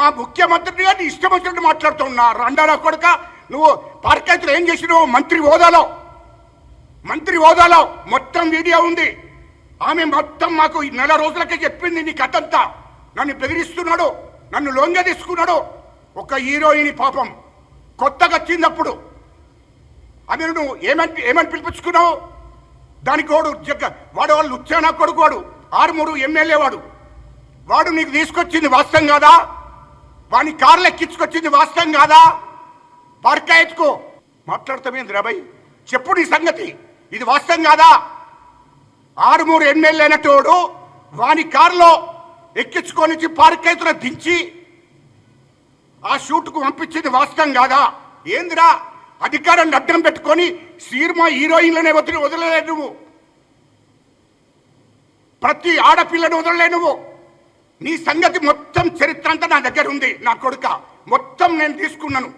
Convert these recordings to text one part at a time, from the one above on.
మా ముఖ్యమంత్రి గారిని ఇష్టం వచ్చినట్టు మాట్లాడుతున్నా. రండారా కొడుక నువ్వు పార్కైతులు ఏం చేసినావు? మంత్రి హోదాలో. మంత్రి హోదాలో. మొత్తం వీడియో ఉంది. ఆమె మొత్తం మాకు ఈ నెల రోజులకే చెప్పింది నీ కథంతా. నన్ను బెదిరిస్తున్నాడు నన్ను లోంగా తీసుకున్నాడు. ఒక హీరోయిన్ పాపం. కొత్తగా వచ్చిందప్పుడు. అది నువ్వు ఏమని ఏమని పిలిపించుకున్నావు? దానికి వాడు జగ్గ వాడు వాళ్ళు ఉచ్చానా కొడుకు వాడు. ఆరుమూరు ఎమ్మెల్యే వాడు. వాడు నీకు తీసుకొచ్చింది వాస్తవం కాదా? వాని కార్లు ఎక్కించుకొచ్చింది వాస్తవం కాదా? పార్కా ఎత్తుకో మాట్లాడతామేంది రాబాయ్ చెప్పు నీ సంగతి. ఇది వాస్తవం కాదా? ఆరుమూరు ఎమ్మెల్యే అయినటోడు వాని కారులో ఎక్కించుకొని పార్కైతున దించి ఆ షూట్కు పంపించేది వాస్తవం కాదా? ఏందిరా అధికారాన్ని అడ్డం పెట్టుకొని సినిమా హీరోయిన్లనే వదిలి వదలలే నువ్వు. ప్రతి ఆడపిల్లను వదలలే నువ్వు. నీ సంగతి మొత్తం చరిత్ర అంతా నా దగ్గర ఉంది నా కొడుక. మొత్తం నేను తీసుకున్నాను.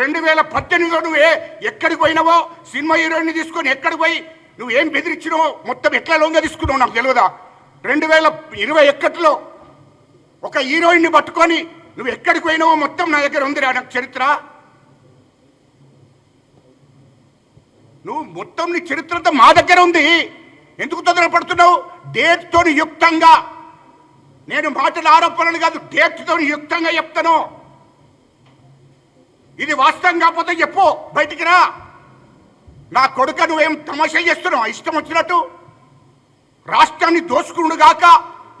రెండు వేల పద్దెనిమిదిలో నువ్వే ఎక్కడికి పోయినావో? సినిమా హీరోయిన్ తీసుకొని ఎక్కడికి పోయి? నువ్వు ఏం బెదిరించినావో? మొత్తం ఎట్లా లోన్గా తీసుకున్నావు నాకు తెలియదా రెండు వేల ఇరవై ఎక్కట్లో ఒక హీరోయిన్ని పట్టుకొని నువ్వు ఎక్కడికి పోయినావో మొత్తం నా దగ్గర ఉంది నాకు చరిత్ర. నువ్వు మొత్తం నీ చరిత్ర మా దగ్గర ఉంది. ఎందుకు తొందరపడుతున్నావు డేట్తో యుక్తంగా. నేను మాటల ఆరోపణలు కాదు డేట్తో యుక్తంగా చెప్తాను. ఇది వాస్తవం కాకపోతే చెప్పు బయటికి రా. నా కొడుక నువ్వేం తమాషా చేస్తున్నావు? ఇష్టం వచ్చినట్టు. రాష్ట్రాన్ని దోసుకుడు గాక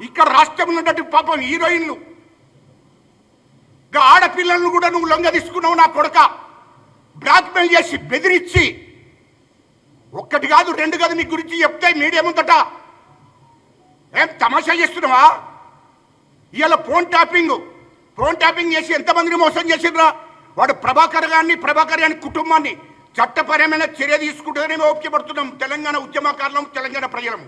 ఇక్కడ రాష్ట్రంలో ఉన్నట్టు పాపం హీరోయిన్లు. ఆడపిల్లలను కూడా నువ్వు లొంగ తీసుకున్నావు నా కొడుక. బ్లాక్మెయిల్ చేసి బెదిరించి ఒక్కటి కాదు రెండు కాదు నీ గురించి చెప్తే మీడియా ముందట. ఏం తమాషా చేస్తున్నావా? ఇవాళ ఫోన్ ట్యాపింగ్. ఫోన్ ట్యాపింగ్ చేసి ఎంతమందిని మోసం చేసిండ్రా? వాడు ప్రభాకర్ గారిని ప్రభాకర్ గారి కుటుంబాన్ని చట్టపరమైన చర్య తీసుకుంటేనే ఓపికపడుతున్నాం తెలంగాణ ఉద్యమకారులం తెలంగాణ ప్రజలము.